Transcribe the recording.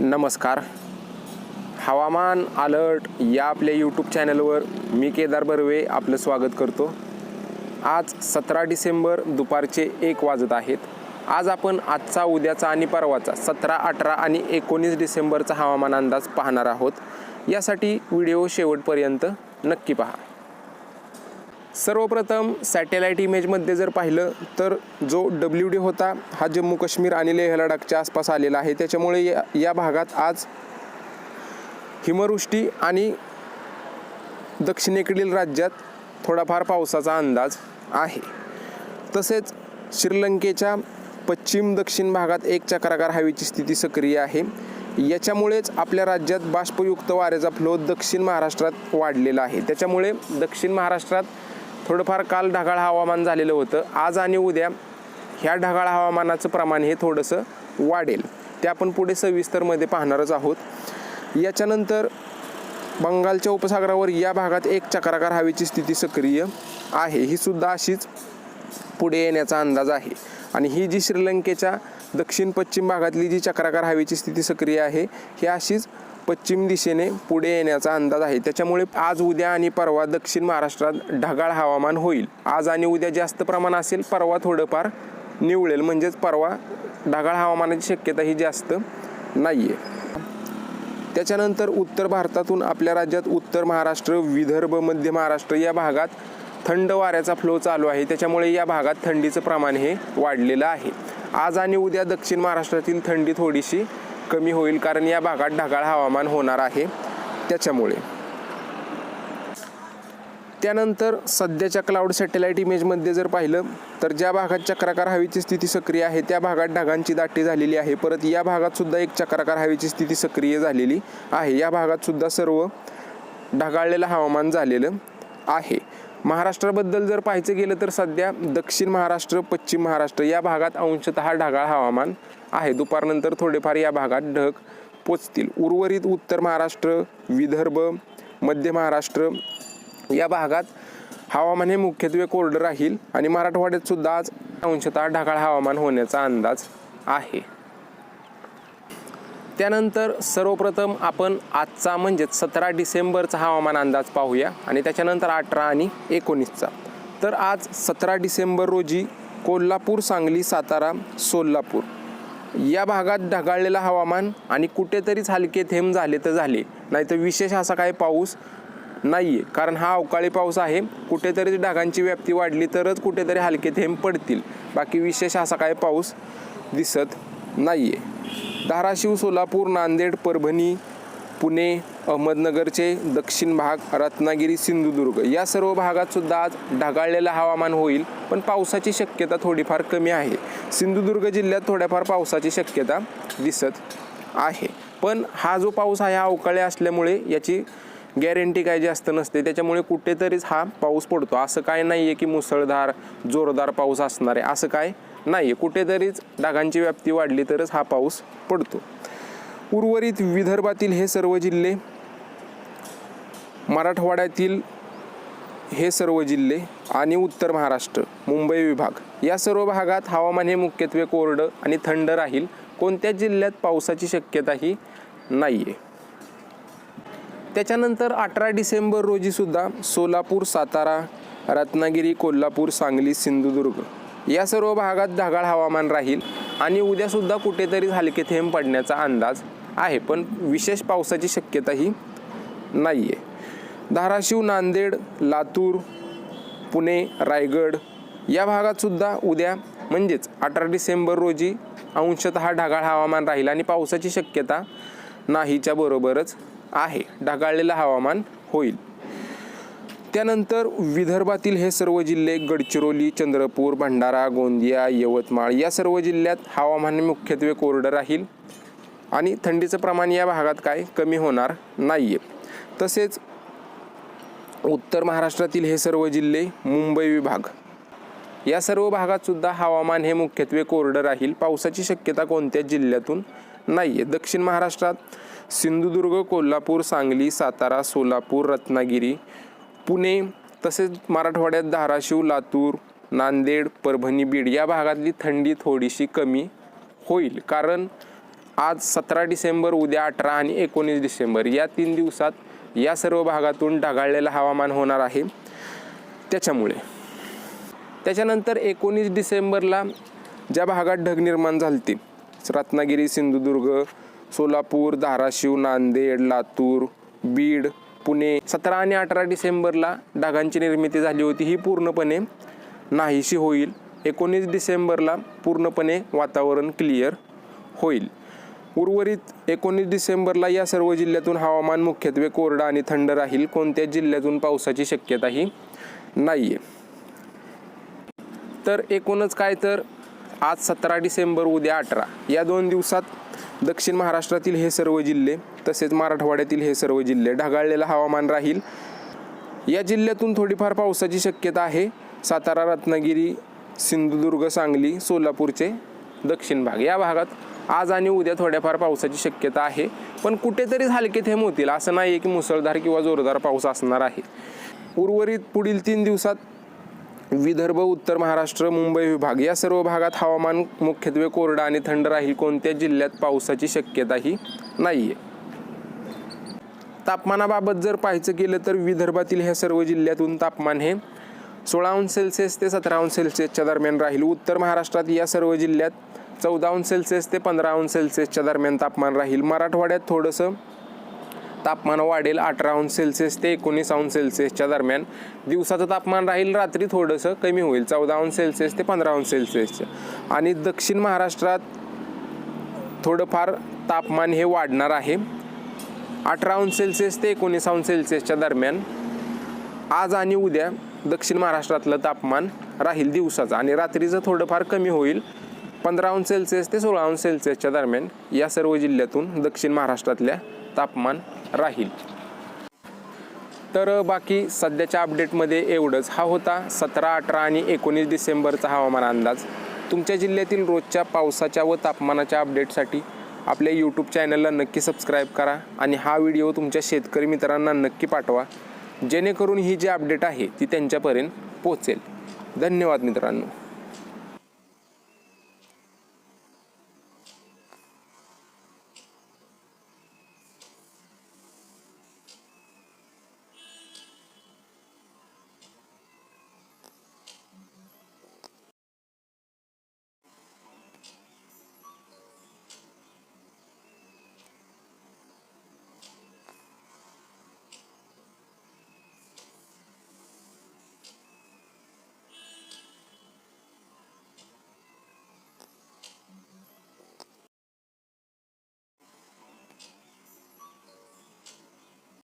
नमस्कार. हवामान अलर्ट या आपल्या यूट्यूब चॅनलवर मी केदार बर्वे आपलं स्वागत करतो. आज सतरा डिसेंबर दुपारचे एक वाजत आहेत. आज आपण आजचा उद्याचा आणि परवाचा सतरा अठरा आणि एकोणीस डिसेंबरचा हवामान अंदाज पाहणार आहोत. यासाठी व्हिडिओ शेवटपर्यंत नक्की पहा. सर्वप्रथम सॅटेलाईट इमेजमध्ये जर पाहिलं तर जो डब्ल्यू डी होता हा जम्मू काश्मीर आणि लेह लडाखच्या आसपास आलेला आहे. त्याच्यामुळे या या भागात आज हिमवृष्टी आणि दक्षिणेकडील राज्यात थोडाफार पावसाचा अंदाज आहे. तसेच श्रीलंकेच्या पश्चिम दक्षिण भागात एक चक्राकार हवेची स्थिती सक्रिय आहे. याच्यामुळेच आपल्या राज्यात बाष्पयुक्त वाऱ्याचा फ्लो दक्षिण महाराष्ट्रात वाढलेला आहे. त्याच्यामुळे दक्षिण महाराष्ट्रात थोडंफार काल ढगाळ हवामान झालेलं होतं. आज आणि उद्या ह्या ढगाळ हवामानाचं प्रमाण हे थोडंसं वाढेल. ते आपण पुढे सविस्तरमध्ये पाहणारच आहोत. याच्यानंतर बंगालच्या उपसागरावर या भागात एक चक्राकार हवेची स्थिती सक्रिय आहे. ही सुद्धा अशीच पुढे येण्याचा अंदाज आहे. आणि ही जी श्रीलंकेच्या दक्षिण पश्चिम भागातली जी चक्राकार हवेची स्थिती सक्रिय आहे ही अशीच पश्चिम दिशेने पुढे येण्याचा अंदाज आहे. त्याच्यामुळे आज उद्या आणि परवा दक्षिण महाराष्ट्रात ढगाळ हवामान होईल. आज आणि उद्या जास्त प्रमाण असेल परवा थोडंफार निवळेल. म्हणजेच परवा ढगाळ हवामानाची शक्यता ही जास्त नाही आहे त्याच्यानंतर उत्तर भारतातून आपल्या राज्यात उत्तर महाराष्ट्र विदर्भ मध्य महाराष्ट्र या भागात थंड वाऱ्याचा फ्लो चालू आहे. त्याच्यामुळे या भागात थंडीचं प्रमाण हे वाढलेलं आहे. आज आणि उद्या दक्षिण महाराष्ट्रातील थंडी थोडीशी कमी होईल कारण या भागात ढगाळ हवामान होणार आहे त्याच्यामुळे. त्यानंतर सध्याच्या क्लाउड सॅटेलाईट इमेजमध्ये जर पाहिलं तर ज्या भागात चक्राकार हवेची स्थिती सक्रिय आहे त्या भागात ढगांची दाटी झालेली आहे. परत या भागात सुद्धा एक चक्राकार हवेची स्थिती सक्रिय झालेली आहे. या भागात सुद्धा सर्व ढगाळलेलं हवामान झालेलं आहे. महाराष्ट्राबद्दल जर पाहायचं गेलं तर सध्या दक्षिण महाराष्ट्र पश्चिम महाराष्ट्र या भागात अंशतः ढगाळ हवामान आहे. दुपारनंतर थोडेफार या भागात ढग पोचतील. उर्वरित उत्तर महाराष्ट्र विदर्भ मध्य महाराष्ट्र या भागात हवामान हे मुख्यत्वे कोरडं राहील आणि मराठवाड्यात सुद्धा आज अंशतः ढगाळ हवामान होण्याचा अंदाज आहे. त्यानंतर सर्वप्रथम आपण आजचा म्हणजेच सतरा डिसेंबरचा हवामान अंदाज पाहूया आणि त्याच्यानंतर अठरा आणि एकोणीसचा. तर आज सतरा डिसेंबर रोजी कोल्हापूर सांगली सातारा सोलापूर या भागात ढगाळलेलं हवामान आणि कुठेतरीच हलके थेंब झाले तर झाले. नाहीतर विशेष असा काही पाऊस नाही आहे कारण हा अवकाळी पाऊस आहे. कुठेतरी ढगांची व्याप्ती वाढली तरच कुठेतरी हलके थेंब पडतील. बाकी विशेष असा काही पाऊस दिसत नाही आहे धाराशिव सोलापूर नांदेड परभणी पुणे अहमदनगरचे दक्षिण भाग रत्नागिरी सिंधुदुर्ग. या सर्व भागात सुद्धा आज ढगाळलेलं हवामान होईल पण पावसाची शक्यता थोडीफार कमी आहे. सिंधुदुर्ग जिल्ह्यात थोड्याफार पावसाची शक्यता दिसत आहे. पण हा जो पाऊस आहे हा अवकाळी असल्यामुळे याची गॅरंटी काय जास्त नसते. त्याच्यामुळे कुठेतरीच हा पाऊस पडतो. असं काय नाही आहे की मुसळधार जोरदार पाऊस असणार आहे. असं काय नाही आहे कुठेतरीच ढगांची व्याप्ती वाढली तरच हा पाऊस पडतो. उर्वरित विदर्भातील हे सर्व जिल्हे मराठवाड्यातील हे सर्व जिल्हे आणि उत्तर महाराष्ट्र मुंबई विभाग या सर्व भागात हवामान हे मुख्यत्वे कोरडं आणि थंड राहील. कोणत्याच जिल्ह्यात पावसाची शक्यताही नाही आहे त्याच्यानंतर अठरा डिसेंबर रोजीसुद्धा सोलापूर सातारा रत्नागिरी कोल्हापूर सांगली सिंधुदुर्ग या सर्व भागात ढगाळ हवामान राहील आणि उद्यासुद्धा कुठेतरी हलके थेंब पडण्याचा अंदाज आहे पण विशेष पावसाची शक्यताही नाही आहे धाराशिव नांदेड लातूर पुणे रायगड या भागातसुद्धा उद्या म्हणजेच अठरा डिसेंबर रोजी अंशतः ढगाळ हवामान राहील आणि पावसाची शक्यता नाहीच्या बरोबरच आहे. ढगाळलेलं हवामान होईल. त्यानंतर विदर्भातील हे सर्व जिल्हे गडचिरोली चंद्रपूर भंडारा गोंदिया यवतमाळ या सर्व जिल्ह्यात हवामान मुख्यत्वे कोरडं राहील आणि थंडीचं प्रमाण या भागात काय कमी होणार नाही आहे तसेच उत्तर महाराष्ट्रातील हे सर्व जिल्हे मुंबई विभाग या सर्व भागात सुद्धा हवामान हे मुख्यत्वे कोरडं राहील. पावसाची शक्यता कोणत्याच जिल्ह्यातून नाही आहे दक्षिण महाराष्ट्रात सिंधुदुर्ग कोल्हापूर सांगली सातारा सोलापूर रत्नागिरी पुणे तसेच मराठवाड्यात धाराशिव लातूर नांदेड परभणी बीड या भागातली थंडी थोडीशी कमी होईल. कारण आज सतरा डिसेंबर उद्या अठरा आणि एकोणीस डिसेंबर या तीन दिवसात या सर्व भागातून ढगाळलेलं हवामान होणार आहे. त्याच्यामुळे. त्याच्यानंतर एकोणीस डिसेंबरला ज्या भागात ढग निर्माण झालती रत्नागिरी सिंधुदुर्ग सोलापूर धाराशिव नांदेड लातूर बीड पुणे सतरा आणि अठरा डिसेंबरला ढगांची निर्मिती झाली होती. ही पूर्णपणे नाहीशी होईल. एकोणीस डिसेंबरला पूर्णपणे वातावरण क्लिअर होईल. उर्वरित एकोणीस डिसेंबरला या सर्व जिल्ह्यातून हवामान मुख्यत्वे कोरडं आणि थंड राहील. कोणत्या जिल्ह्यातून पावसाची शक्यताही नाही आहे तर एकूणच काय तर आज सतरा डिसेंबर उद्या अठरा. या दोन दिवसात दक्षिण महाराष्ट्रातील हे सर्व जिल्हे तसेच मराठवाड्यातील हे सर्व जिल्हे ढगाळलेलं हवामान राहील. या जिल्ह्यातून थोडीफार पावसाची शक्यता आहे. सातारा रत्नागिरी सिंधुदुर्ग सांगली सोलापूरचे दक्षिण भाग. या भागात आज आणि उद्या थोड्याफार पावसाची शक्यता आहे. पण कुठेतरी हलके थेंब होतील असं नाही आहे की मुसळधार किंवा जोरदार पाऊस असणार आहे. उर्वरित पुढील तीन दिवसात विदर्भ उत्तर महाराष्ट्र मुंबई विभाग या सर्व भागात हवामान मुख्यत्वे कोरडं आणि थंड राहील. कोणत्या जिल्ह्यात पावसाची शक्यताही नाही आहे तापमानाबाबत जर पाहायचं केलं तर विदर्भातील ह्या सर्व जिल्ह्यातून तापमान हे सोळा अंश सेल्सिअस ते सतरा अंश सेल्सिअसच्या दरम्यान राहील. उत्तर महाराष्ट्रात या सर्व जिल्ह्यात चौदा अंश सेल्सिअस ते पंधरा अंश सेल्सिअसच्या दरम्यान तापमान राहील. मराठवाड्यात थोडंसं तापमान वाढेल अठरा अंश सेल्सिअस ते एकोणीस अंश सेल्सिअसच्या दरम्यान. दिवसाचं तापमान राहील रात्री थोडंसं कमी होईल चौदा अंश सेल्सिअस ते पंधरा अंश सेल्सिअसच्या आणि दक्षिण महाराष्ट्रात थोडंफार तापमान हे वाढणार आहे. अठरा अंश सेल्सिअस ते एकोणीस अंश सेल्सिअसच्या दरम्यान. आज आणि उद्या दक्षिण महाराष्ट्रातलं तापमान राहील दिवसाचं आणि रात्रीचं थोडंफार कमी होईल पंधरा अंश सेल्सिअस ते सोळा अंश सेल्सिअसच्या दरम्यान. या सर्व जिल्ह्यातून दक्षिण महाराष्ट्रातल्या तापमान राहील. तर बाकी सध्याच्या अपडेटमध्ये एवढंच. हा होता सतरा अठरा आणि एकोणीस डिसेंबरचा हवामान अंदाज. तुमच्या जिल्ह्यातील रोजच्या पावसाच्या व तापमानाच्या अपडेटसाठी आपल्या यूट्यूब चॅनलला नक्की सबस्क्राईब करा आणि हा व्हिडिओ तुमच्या शेतकरी मित्रांना नक्की पाठवा. जेणेकरून ही जी अपडेट आहे ती त्यांच्यापर्यंत पोहोचेल. धन्यवाद मित्रांनो.